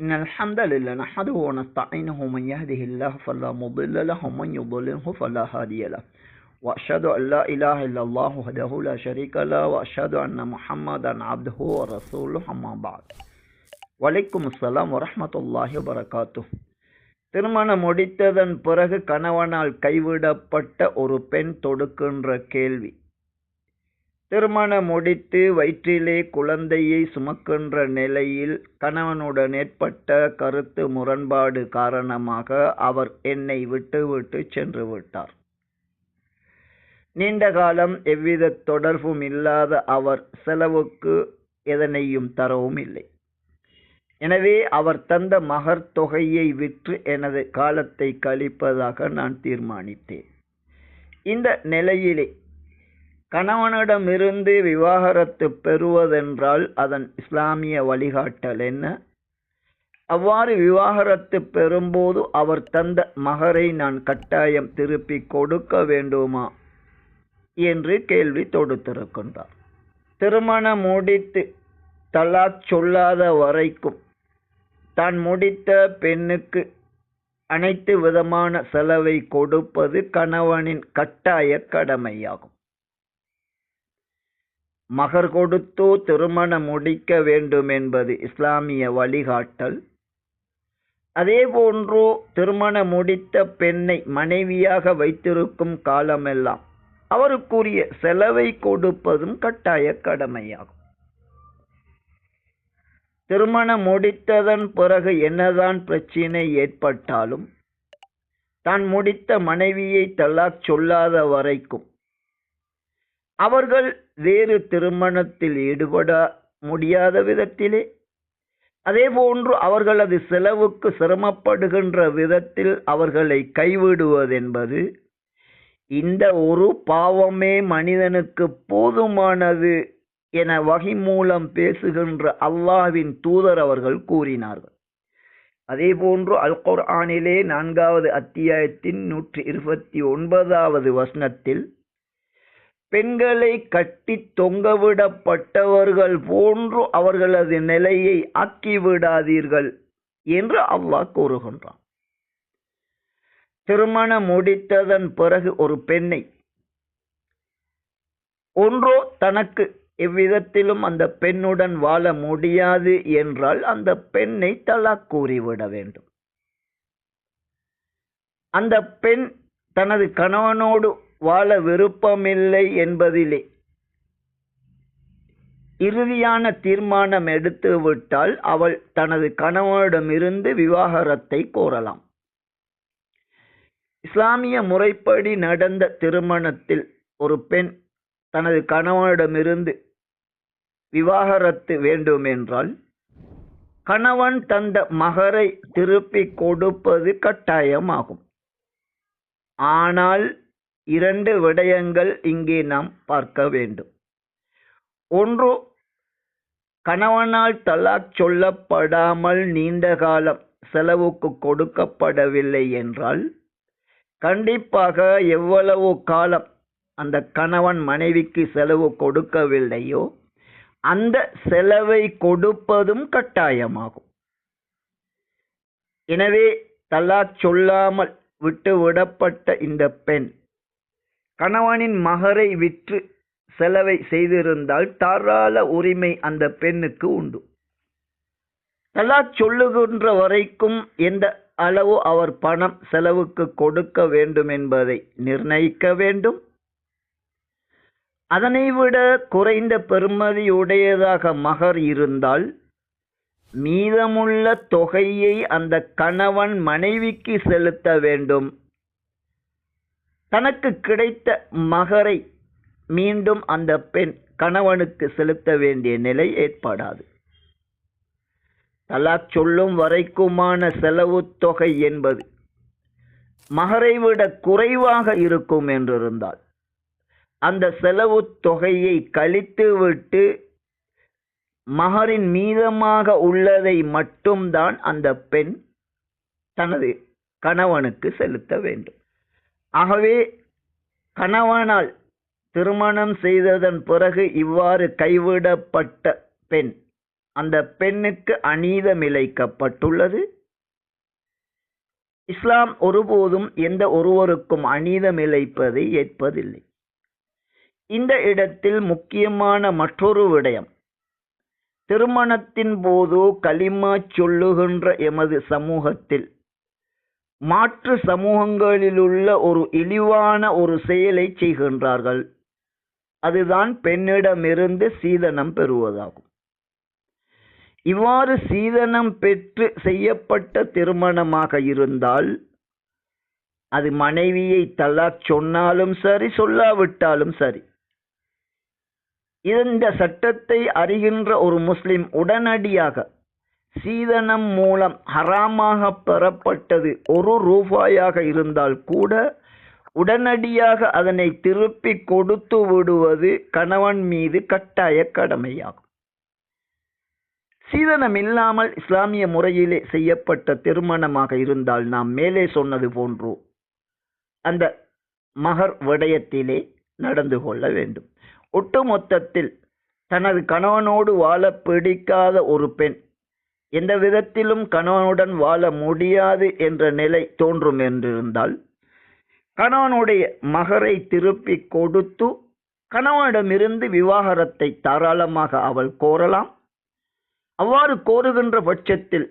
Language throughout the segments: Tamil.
إن الحمد لله نحمده ونستعينه من يهده الله فلا مضل له ومن يضلله فلا هادي له. وأشهد أن لا إله إلا الله وحده لا شريك له وأشهد أن محمدا عبده ورسوله أما بعد. வலைக்கும் அஸ்லாம் வரமத்துல்லாஹி வரகாத்து திருமணம் முடித்ததன் பிறகு கணவனால் கைவிடப்பட்ட ஒரு பெண் தொடுக்கின்ற கேள்வி. திருமணம் முடித்து வயிற்றிலே குழந்தையை சுமக்கின்ற நிலையில் கணவனுடன் ஏற்பட்ட கருத்து முரண்பாடு காரணமாக அவர் என்னை விட்டுவிட்டு சென்று விட்டார். நீண்ட காலம் எவ்வித தொடர்பும் இல்லாத அவர் செலவுக்கு எதனையும் தரவும் இல்லை. எனவே அவர் தந்த மகர் தொகையை விற்று எனது காலத்தை கழிப்பதாக நான் தீர்மானித்தேன். இந்த நிலையிலே கணவனிடமிருந்து விவாகரத்து பெறுவதென்றால் அதன் இஸ்லாமிய வழிகாட்டல் என்ன? அவ்வாறு விவாகரத்து பெறும்போது அவர் தந்த மகரை நான் கட்டாயம் திருப்பி கொடுக்க வேண்டுமா? என்று கேள்வி தொடுத்திருக்கின்றார். திருமணம் முடித்து தலாக் சொல்லாத வரைக்கும் தான் முடித்த பெண்ணுக்கு அனைத்து விதமான செலவை கொடுப்பது கணவனின் கட்டாய கடமையாகும். மகர் கொடுத்தோ திருமணம் முடிக்க வேண்டும் என்பது இஸ்லாமிய வழிகாட்டல். அதேபோன்றோ திருமணம் முடித்த பெண்ணை மனைவியாக வைத்திருக்கும் காலமெல்லாம் அவருக்குரிய செலவை கொடுப்பதும் கட்டாய கடமையாகும். திருமணம் முடித்ததன் பிறகு என்னதான் பிரச்சினை ஏற்பட்டாலும் தான் முடித்த மனைவியை தலாக் சொல்லாத வரைக்கும் அவர்கள் வேறு திருமணத்தில் ஈடுபட முடியாத விதத்திலே அதேபோன்று அவர்களது செலவுக்கு சிரமப்படுகின்ற விதத்தில் அவர்களை கைவிடுவதென்பது இந்த ஒரு பாவமே மனிதனுக்கு போதுமானது என வகை மூலம் பேசுகின்ற அல்லாவின் தூதர் அவர்கள் கூறினார்கள். அதேபோன்று அல் குர்ஆனிலே நான்காவது அத்தியாயத்தின் நூற்றி இருபத்தி ஒன்பதாவது வசனத்தில் பெண்களை கட்டி தொங்கவிடப்பட்டவர்கள் போன்று அவர்களது நிலையை ஆக்கிவிடாதீர்கள் என்று அல்லாஹ் கூறுகின்றான். திருமணம் முடித்ததன் பிறகு ஒரு பெண்ணை ஒன்றோ தனக்கு எவ்விதத்திலும் அந்த பெண்ணுடன் வாழ முடியாது என்றால் அந்த பெண்ணை தலாக் கூறிவிட வேண்டும். அந்த பெண் தனது கணவனோடு வாழ விருப்பமில்லை என்பதிலே. இறுதியான தீர்மானம் எடுத்துவிட்டால் அவள் தனது கணவனிடமிருந்து விவாகரத்தை கோரலாம். இஸ்லாமிய முறைப்படி நடந்த திருமணத்தில் ஒரு பெண் தனது கணவனிடமிருந்து விவாகரத்து வேண்டுமென்றால் கணவன் தந்த மகரை திருப்பி கொடுப்பது கட்டாயமாகும். ஆனால் இரண்டு விடயங்கள் இங்கே நாம் பார்க்க வேண்டும். ஒன்று கணவனால் தலாக் சொல்லப்படாமல் நீண்ட காலம் செலவுக்கு கொடுக்கப்படவில்லை என்றால் கண்டிப்பாக எவ்வளவு காலம் அந்த கணவன் மனைவிக்கு செலவு கொடுக்கவில்லையோ அந்த செலவை கொடுப்பதும் கட்டாயமாகும். எனவே தலாக் சொல்லாமல் விட்டு விடப்பட்ட இந்த பெண் கணவனின் மகரை விற்று செலவை செய்திருந்தால் தாராள உரிமை அந்த பெண்ணுக்கு உண்டு. தலாக் சொல்லுகின்ற வரைக்கும் எந்த அளவு அவர் பணம் செலவுக்கு கொடுக்க வேண்டும் என்பதை நிர்ணயிக்க வேண்டும். அதனை விட குறைந்த பெறுமதியுடையதாக மகர் இருந்தால் மீதமுள்ள தொகையை அந்த கணவன் மனைவிக்கு செலுத்த வேண்டும். தனக்கு கிடைத்த மகரை மீண்டும் அந்த பெண் கணவனுக்கு செலுத்த வேண்டிய நிலை ஏற்படாது. தலாக் சொல்லும் வரைக்குமான செலவு தொகை என்பது மகரை விட குறைவாக இருக்கும் என்றிருந்தால் அந்த செலவு தொகையை கழித்துவிட்டு மகரின் மீதமாக உள்ளதை மட்டும்தான் அந்த பெண் தனது கணவனுக்கு செலுத்த வேண்டும். ஆகவே கணவனால் திருமணம் செய்ததன் பிறகு இவ்வாறு கைவிடப்பட்ட பெண் அந்த பெண்ணுக்கு அநீதமிழைக்கப்பட்டுள்ளது இஸ்லாம் ஒருபோதும் எந்த ஒருவருக்கும் அநீதமிழைப்பதை ஏற்பதில்லை. இந்த இடத்தில் முக்கியமான மற்றொரு விடயம் திருமணத்தின் போது களிமா சொல்லுகின்ற எமது சமூகத்தில் மாற்று சமூகங்களிலுள்ள ஒரு இழிவான ஒரு செயலை செய்கின்றார்கள். அதுதான் பெண்ணிடமிருந்து சீதனம் பெறுவதாகும். இவ்வாறு சீதனம் பெற்று செய்யப்பட்ட திருமணமாக இருந்தால் அது மனைவியை தலாக் சொன்னாலும் சரி சொல்லாவிட்டாலும் சரி இந்த சட்டத்தை அறிகின்ற ஒரு முஸ்லிம் உடனடியாக சீதனம் மூலம் ஹராமாக பெறப்பட்டது ஒரு ரூபாயாக இருந்தால் கூட உடனடியாக அதனை திருப்பி கொடுத்து விடுவது கணவன் மீது கட்டாய கடமையாகும். சீதனம் இல்லாமல் இஸ்லாமிய முறையிலே செய்யப்பட்ட திருமணமாக இருந்தால் நாம் மேலே சொன்னது போன்று அந்த மகர் விடயத்திலே நடந்து கொள்ள வேண்டும். ஒட்டுமொத்தத்தில் தனது கணவனோடு வாழ பிடிக்காத ஒரு பெண் எந்த விதத்திலும் கணவனுடன் வாழ முடியாது என்ற நிலை தோன்றும் என்றிருந்தால் கணவனுடைய மகரை திருப்பி கொடுத்து கணவனிடமிருந்து விவாகரத்தை தாராளமாக அவள் கோரலாம். அவ்வாறு கோருகின்ற பட்சத்தில்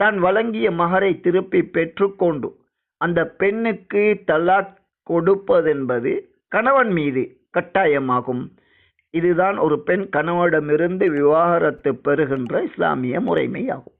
தான் வழங்கிய மகரை திருப்பி பெற்றுக்கொண்டு அந்த பெண்ணுக்கு தலாக் கொடுப்பதென்பது கணவன் மீது கட்டாயமாகும். இதுதான் ஒரு பெண் கணவனிடமிருந்து விவாகரத்து பெறுகின்ற இஸ்லாமிய முறைமையாகும்.